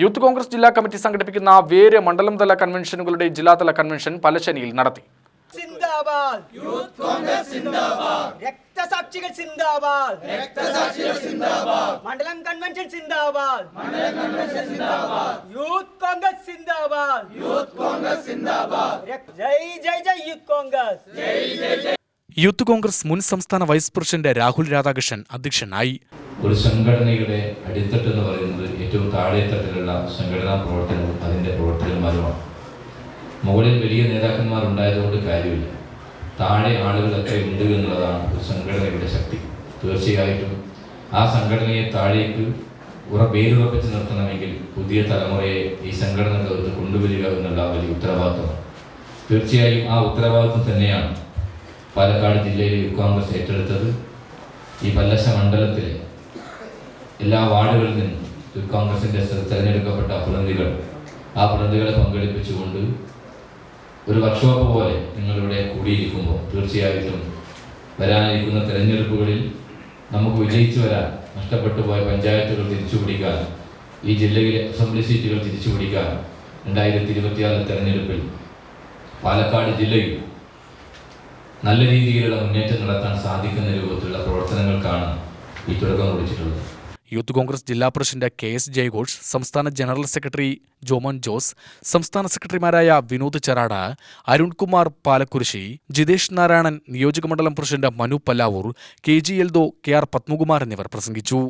Youth Congress ജില്ലാ committee സംഘടിപ്പിക്കുന്ന വേര് മണ്ഡലം തല കൺവെൻഷനുകളുടെ ജില്ലാതല കൺവെൻഷൻ പലശനിയിൽ നടത്തി. സിന്ദാബാദ്. യൂത്ത് കോൺഗ്രസ് സിന്ദാബാദ്. രക്തസാക്ഷികൾ സിന്ദാബാദ്. രക്തസാക്ഷികൾ സിന്ദാബാദ്. മണ്ഡലം കൺവെൻഷൻ സിന്ദാബാദ്. മണ്ഡലം കൺവെൻഷൻ സിന്ദാബാദ്. യൂത്ത് കോൺഗ്രസ് സിന്ദാബാദ്. യൂത്ത് കോൺഗ്രസ് സിന്ദാബാദ്. ജയ് ജയ് ജയ് യൂത്ത് കോൺഗ്രസ്. യൂത്ത് കോൺഗ്രസ് മുൻ സംസ്ഥാന വൈസ് പ്രസിഡന്റ് രാഹുൽ രാധാകൃഷ്ണൻ അധ്യക്ഷനായി. ഒരു സംഘടനയുടെ അടിത്തട്ട് എന്ന് പറയുന്നത് താഴെത്തട്ടിലുള്ള സംഘടനാ പ്രവർത്തനവും അതിന്റെ പ്രവർത്തകന്മാരുമാണ്. മുകളിൽ വലിയ നേതാക്കന്മാർ ഉണ്ടായതുകൊണ്ട് കാര്യമില്ല. താഴെ ആളുകളൊക്കെ ഉണ്ട് എന്നുള്ളതാണ് ഒരു സംഘടനയുടെ ശക്തി. തീർച്ചയായിട്ടും ആ സംഘടനയെ താഴേക്ക് ഉറ വേരുറപ്പിച്ച് നിർത്തണമെങ്കിൽ പുതിയ തലമുറയെ ഈ സംഘടനകൾക്ക് കൊണ്ടുവരിക എന്നുള്ള വലിയ ഉത്തരവാദിത്വമാണ്. തീർച്ചയായും ആ ഉത്തരവാദിത്വം തന്നെയാണ് പാലക്കാട് ജില്ലയിലെ യൂത്ത് കോൺഗ്രസ് ഏറ്റെടുത്തത്. ഈ പല്ലശ മണ്ഡലത്തിലെ എല്ലാ വാർഡുകളിൽ നിന്നും യൂത്ത് കോൺഗ്രസിന്റെ തിരഞ്ഞെടുക്കപ്പെട്ട പ്രതിനിധികൾ. ആ പ്രതിനിധികളെ പങ്കെടുപ്പിച്ചുകൊണ്ട് ഒരു വർക്ക്ഷോപ്പ് പോലെ നിങ്ങളിവിടെ കൂടിയിരിക്കുമ്പോൾ തീർച്ചയായിട്ടും വരാനിരിക്കുന്ന തിരഞ്ഞെടുപ്പുകളിൽ നമുക്ക് വിജയിച്ചു വരാൻ നഷ്ടപ്പെട്ടു പോയ പഞ്ചായത്തുകൾ തിരിച്ചുപിടിക്കാൻ ഈ ജില്ലയിലെ അസംബ്ലി സീറ്റുകൾ തിരിച്ചുപിടിക്കാൻ രണ്ടായിരത്തി ഇരുപത്തിയാറ് തെരഞ്ഞെടുപ്പിൽ പാലക്കാട് ജില്ലയിൽ നല്ല രീതിയിലുള്ള മുന്നേറ്റം നടത്താൻ സാധിക്കുന്ന രൂപത്തിലുള്ള പ്രവർത്തനങ്ങൾക്കാണ് ഈ തുടക്കം കുറിച്ചിട്ടുള്ളത്. യൂത്ത് കോൺഗ്രസ് ജില്ലാ പ്രസിഡന്റ് കെ എസ് ജയഘോഷ് സംസ്ഥാന ജനറൽ സെക്രട്ടറി ജോമോൻ ജോസ് സംസ്ഥാന സെക്രട്ടറിമാരായ വിനോദ് ചെറാട അരുൺകുമാർ പാലക്കുരിശി ജിതേഷ് നാരായണൻ നിയോജകമണ്ഡലം president Manu Pallavoor K G Eldho K R Padmakumar എന്നിവർ പ്രസംഗിച്ചു.